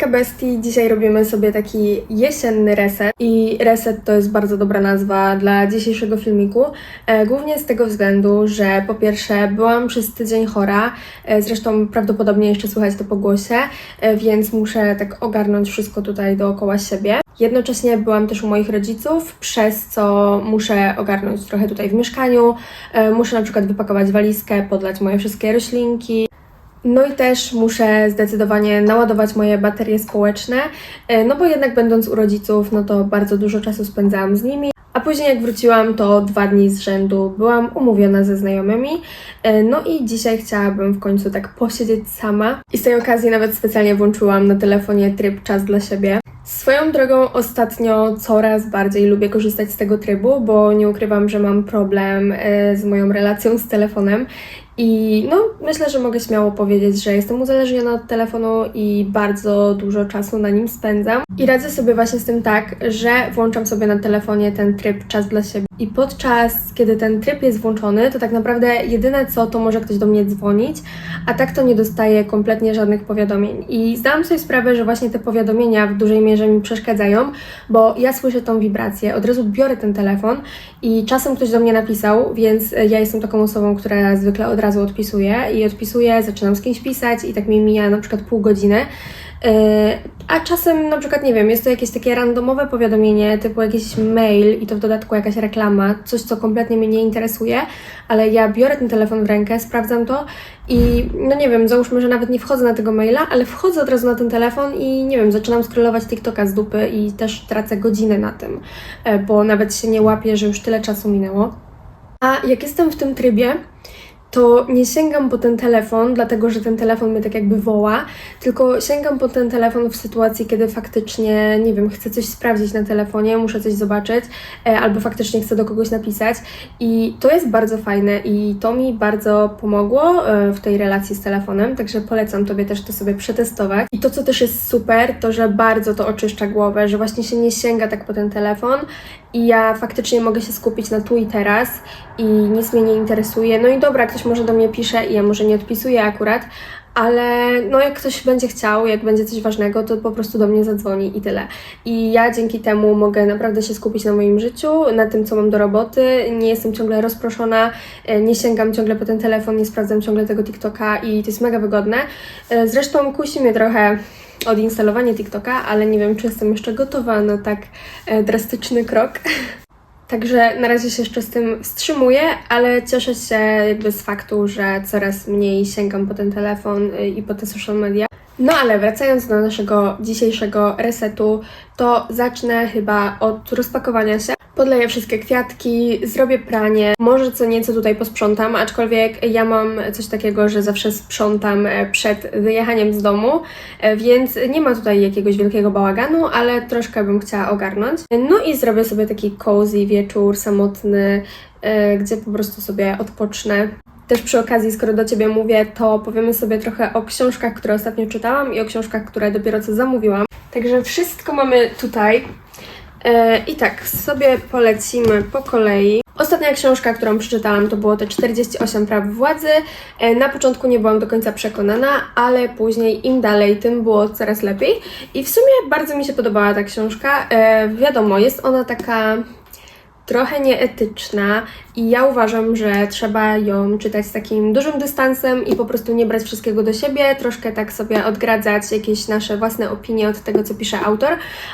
Hejka Bestii, dzisiaj robimy sobie taki jesienny reset i reset to jest bardzo dobra nazwa dla dzisiejszego filmiku, e, głównie z tego względu, że po pierwsze byłam przez tydzień chora, e, zresztą prawdopodobnie jeszcze słychać to po głosie, e, więc muszę tak ogarnąć wszystko tutaj dookoła siebie. Jednocześnie byłam też u moich rodziców, przez co muszę ogarnąć trochę tutaj w mieszkaniu, muszę na przykład wypakować walizkę, podlać moje wszystkie roślinki, no i też muszę zdecydowanie naładować moje baterie społeczne, e, no bo jednak będąc u rodziców, no to bardzo dużo czasu spędzałam z nimi. A później jak wróciłam, to dwa dni z rzędu byłam umówiona ze znajomymi. E, No i dzisiaj chciałabym w końcu tak posiedzieć sama. I z tej okazji nawet specjalnie włączyłam na telefonie tryb czas dla siebie. Swoją drogą ostatnio coraz bardziej lubię korzystać z tego trybu, bo nie ukrywam, że mam problem e, z moją relacją z telefonem i no, myślę, że mogę śmiało powiedzieć, że jestem uzależniona od telefonu i bardzo dużo czasu na nim spędzam. I radzę sobie właśnie z tym tak, że włączam sobie na telefonie ten tryb czas dla siebie. I podczas, kiedy ten tryb jest włączony, to tak naprawdę jedyne co, to może ktoś do mnie dzwonić, a tak to nie dostaję kompletnie żadnych powiadomień. I zdałam sobie sprawę, że właśnie te powiadomienia w dużej mierze mi przeszkadzają, bo ja słyszę tą wibrację, od razu biorę ten telefon i czasem ktoś do mnie napisał, więc ja jestem taką osobą, która zwykle od razu odpisuje i odpisuję, zaczynam z kimś pisać i tak mi mija na przykład pół godziny. Yy, A czasem na przykład, nie wiem, jest to jakieś takie randomowe powiadomienie, typu jakiś mail i to w dodatku jakaś reklama, coś co kompletnie mnie nie interesuje, ale ja biorę ten telefon w rękę, sprawdzam to i no nie wiem, załóżmy, że nawet nie wchodzę na tego maila, ale wchodzę od razu na ten telefon i nie wiem, zaczynam scrollować TikToka z dupy i też tracę godzinę na tym, e, bo nawet się nie łapię, że już tyle czasu minęło. A jak jestem w tym trybie, to nie sięgam po ten telefon, dlatego że ten telefon mnie tak jakby woła, tylko sięgam po ten telefon w sytuacji, kiedy faktycznie, nie wiem, chcę coś sprawdzić na telefonie, muszę coś zobaczyć, e, albo faktycznie chcę do kogoś napisać. I to jest bardzo fajne i to mi bardzo pomogło e, w tej relacji z telefonem, także polecam Tobie też to sobie przetestować. I to, co też jest super, to że bardzo to oczyszcza głowę, że właśnie się nie sięga tak po ten telefon i ja faktycznie mogę się skupić na tu i teraz i nic mnie nie interesuje. No i dobra, ktoś może do mnie pisze i ja może nie odpisuję akurat, ale no jak ktoś będzie chciał, jak będzie coś ważnego, to po prostu do mnie zadzwoni i tyle. I ja dzięki temu mogę naprawdę się skupić na moim życiu, na tym, co mam do roboty. Nie jestem ciągle rozproszona, e, nie sięgam ciągle po ten telefon, nie sprawdzam ciągle tego TikToka i to jest mega wygodne. E, Zresztą kusi mnie trochę odinstalowanie TikToka, ale nie wiem, czy jestem jeszcze gotowa na tak e, drastyczny krok. Także na razie się jeszcze z tym wstrzymuję, ale cieszę się jakby z faktu, że coraz mniej sięgam po ten telefon y, i po te social media. No ale wracając do naszego dzisiejszego resetu, to zacznę chyba od rozpakowania się. Podleję wszystkie kwiatki, zrobię pranie, może co nieco tutaj posprzątam, aczkolwiek ja mam coś takiego, że zawsze sprzątam e, przed wyjechaniem z domu, e, więc nie ma tutaj jakiegoś wielkiego bałaganu, ale troszkę bym chciała ogarnąć. No i zrobię sobie taki cozy wieczór samotny, e, gdzie po prostu sobie odpocznę. Też przy okazji, skoro do Ciebie mówię, to powiemy sobie trochę o książkach, które ostatnio czytałam i o książkach, które dopiero co zamówiłam. Także wszystko mamy tutaj. E, I tak, sobie polecimy po kolei. Ostatnia książka, którą przeczytałam, to było te 48 praw władzy. E, Na początku nie byłam do końca przekonana, ale później im dalej, tym było coraz lepiej. I w sumie bardzo mi się podobała ta książka. E, Wiadomo, jest ona taka trochę nieetyczna i ja uważam, że trzeba ją czytać z takim dużym dystansem i po prostu nie brać wszystkiego do siebie, troszkę tak sobie odgradzać jakieś nasze własne opinie od tego, co pisze autor,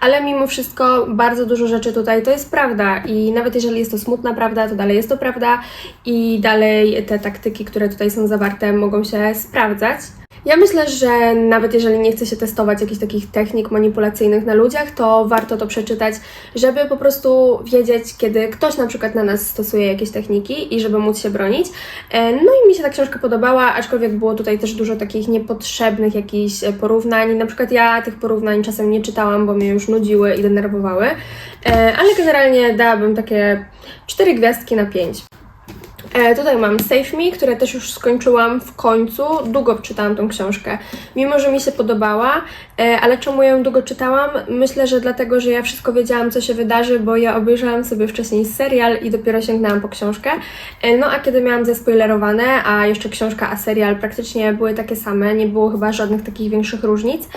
ale mimo wszystko bardzo dużo rzeczy tutaj to jest prawda i nawet jeżeli jest to smutna prawda, to dalej jest to prawda i dalej te taktyki, które tutaj są zawarte, mogą się sprawdzać. Ja myślę, że nawet jeżeli nie chce się testować jakichś takich technik manipulacyjnych na ludziach, to warto to przeczytać, żeby po prostu wiedzieć, kiedy ktoś na przykład na nas stosuje jakieś techniki i żeby móc się bronić. E, No i mi się ta książka podobała, aczkolwiek było tutaj też dużo takich niepotrzebnych jakichś e, porównań. Na przykład ja tych porównań czasem nie czytałam, bo mnie już nudziły i denerwowały, E, ale generalnie dałabym takie 4 gwiazdki na 5. E, tutaj mam Save Me, które też już skończyłam w końcu. Długo czytałam tą książkę. Mimo, że mi się podobała, e, ale czemu ją długo czytałam? Myślę, że dlatego, że ja wszystko wiedziałam, co się wydarzy, bo ja obejrzałam sobie wcześniej serial i dopiero sięgnęłam po książkę. E, no a kiedy miałam zespoilerowane, a jeszcze książka a serial praktycznie były takie same, nie było chyba żadnych takich większych różnic,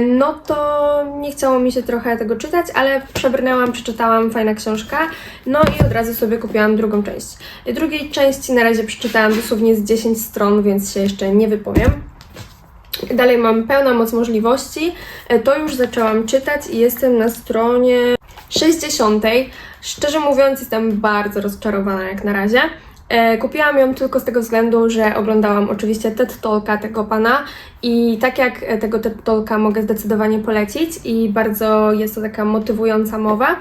no to nie chciało mi się trochę tego czytać, ale przebrnęłam, przeczytałam, fajna książka, no i od razu sobie kupiłam drugą część. Drugiej części na razie przeczytałam dosłownie z 10 stron, więc się jeszcze nie wypowiem. Dalej mam pełna moc możliwości. E, To już zaczęłam czytać i jestem na stronie 60. Szczerze mówiąc, jestem bardzo rozczarowana jak na razie. E, Kupiłam ją tylko z tego względu, że oglądałam oczywiście TED Talka tego pana i tak jak e, tego TED Talka mogę zdecydowanie polecić i bardzo jest to taka motywująca mowa.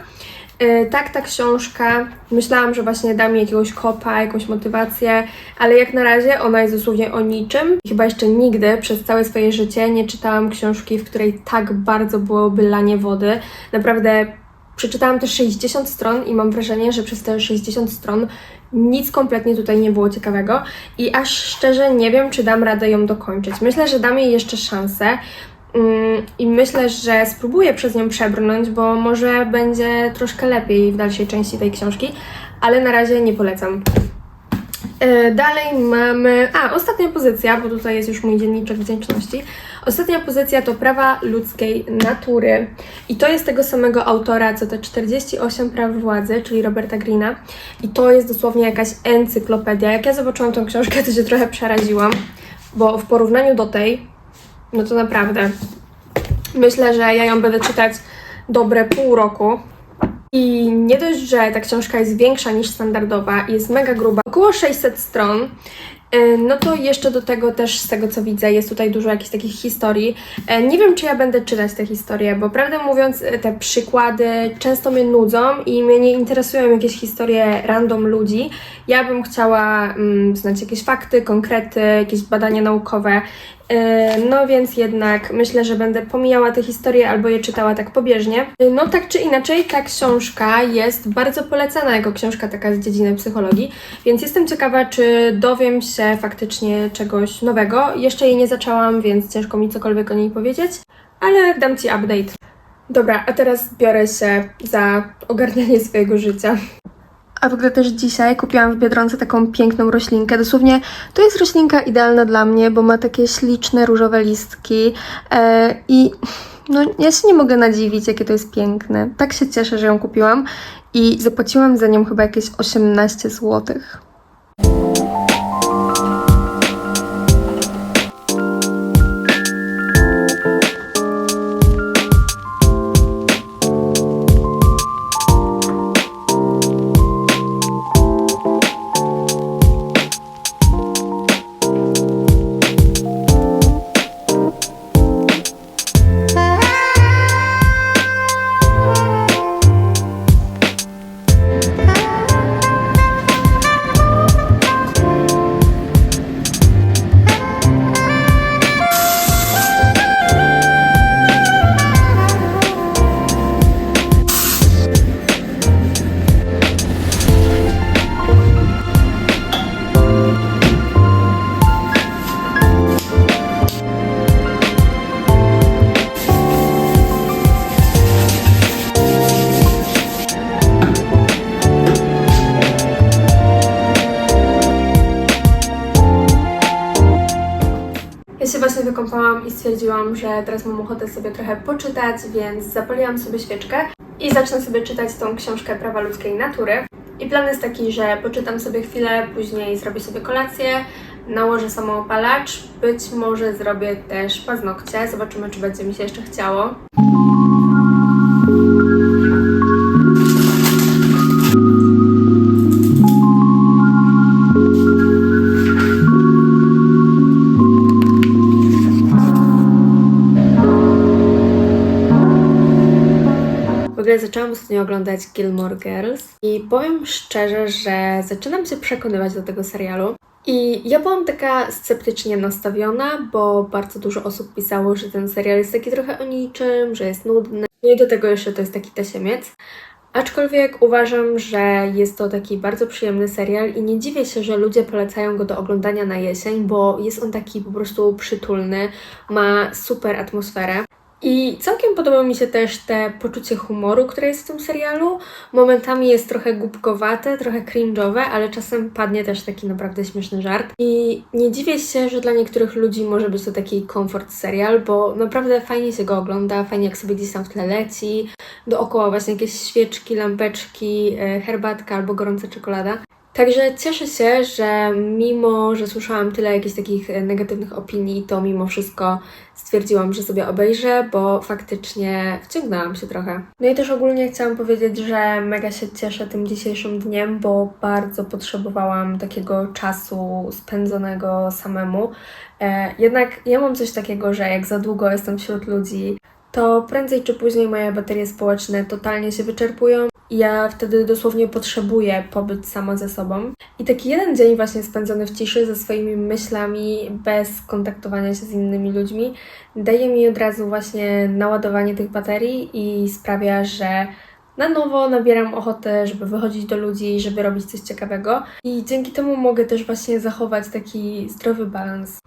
E, Tak, ta książka, myślałam, że właśnie da mi jakiegoś kopa, jakąś motywację, ale jak na razie ona jest dosłownie o niczym. Chyba jeszcze nigdy przez całe swoje życie nie czytałam książki, w której tak bardzo byłoby lanie wody. Naprawdę przeczytałam też 60 stron i mam wrażenie, że przez te 60 stron nic kompletnie tutaj nie było ciekawego i aż szczerze nie wiem, czy dam radę ją dokończyć. Myślę, że dam jej jeszcze szansę. Mm, I myślę, że spróbuję przez nią przebrnąć, bo może będzie troszkę lepiej w dalszej części tej książki, ale na razie nie polecam. E, Dalej mamy. A, ostatnia pozycja, bo tutaj jest już mój dzienniczek wdzięczności. Ostatnia pozycja to prawa ludzkiej natury. I to jest tego samego autora, co te 48 praw władzy, czyli Roberta Greena. I to jest dosłownie jakaś encyklopedia. Jak ja zobaczyłam tą książkę, to się trochę przeraziłam, bo w porównaniu do tej, no to naprawdę myślę, że ja ją będę czytać dobre pół roku. I nie dość, że ta książka jest większa niż standardowa jest mega gruba, około 600 stron, no to jeszcze do tego też z tego co widzę jest tutaj dużo jakichś takich historii. E, Nie wiem, czy ja będę czytać te historie, bo prawdę mówiąc e, te przykłady często mnie nudzą i mnie nie interesują jakieś historie random ludzi. Ja bym chciała mm, znać jakieś fakty, konkrety, jakieś badania naukowe. E, No więc jednak myślę, że będę pomijała te historie albo je czytała tak pobieżnie. E, No tak czy inaczej, ta książka jest bardzo polecana jako książka taka z dziedziny psychologii, więc jestem ciekawa, czy dowiem się faktycznie czegoś nowego. Jeszcze jej nie zaczęłam, więc ciężko mi cokolwiek o niej powiedzieć, ale dam Ci update. Dobra, a teraz biorę się za ogarnianie swojego życia. A w ogóle też dzisiaj kupiłam w Biedronce taką piękną roślinkę. Dosłownie to jest roślinka idealna dla mnie, bo ma takie śliczne różowe listki e, i no ja się nie mogę nadziwić, jakie to jest piękne. Tak się cieszę, że ją kupiłam i zapłaciłam za nią chyba jakieś 18 złotych. I stwierdziłam, że teraz mam ochotę sobie trochę poczytać, więc zapaliłam sobie świeczkę i zacznę sobie czytać tą książkę Prawa ludzkiej natury. I plan jest taki, że poczytam sobie chwilę, później zrobię sobie kolację, nałożę samoopalacz, być może zrobię też paznokcie, zobaczymy, czy będzie mi się jeszcze chciało. Ogóle zaczęłam ostatnio oglądać Gilmore Girls i powiem szczerze, że zaczynam się przekonywać do tego serialu. I ja byłam taka sceptycznie nastawiona, bo bardzo dużo osób pisało, że ten serial jest taki trochę o niczym, że jest nudny. No i do tego jeszcze to jest taki tasiemiec. Aczkolwiek uważam, że jest to taki bardzo przyjemny serial i nie dziwię się, że ludzie polecają go do oglądania na jesień, bo jest on taki po prostu przytulny, ma super atmosferę. I całkiem podoba mi się też te poczucie humoru, które jest w tym serialu. Momentami jest trochę głupkowate, trochę cringe'owe, ale czasem padnie też taki naprawdę śmieszny żart. I nie dziwię się, że dla niektórych ludzi może być to taki komfort serial, bo naprawdę fajnie się go ogląda, fajnie jak sobie gdzieś tam w tle leci, dookoła właśnie jakieś świeczki, lampeczki, e, herbatka albo gorąca czekolada. Także cieszę się, że mimo, że słyszałam tyle jakichś takich e, negatywnych opinii, to mimo wszystko stwierdziłam, że sobie obejrzę, bo faktycznie wciągnęłam się trochę. No i też ogólnie chciałam powiedzieć, że mega się cieszę tym dzisiejszym dniem, bo bardzo potrzebowałam takiego czasu spędzonego samemu. E, jednak ja mam coś takiego, że jak za długo jestem wśród ludzi, to prędzej czy później moje baterie społeczne totalnie się wyczerpują. I ja wtedy dosłownie potrzebuję pobyć sama ze sobą. I taki jeden dzień właśnie spędzony w ciszy ze swoimi myślami, bez kontaktowania się z innymi ludźmi, daje mi od razu właśnie naładowanie tych baterii i sprawia, że na nowo nabieram ochotę, żeby wychodzić do ludzi, żeby robić coś ciekawego. I dzięki temu mogę też właśnie zachować taki zdrowy balans.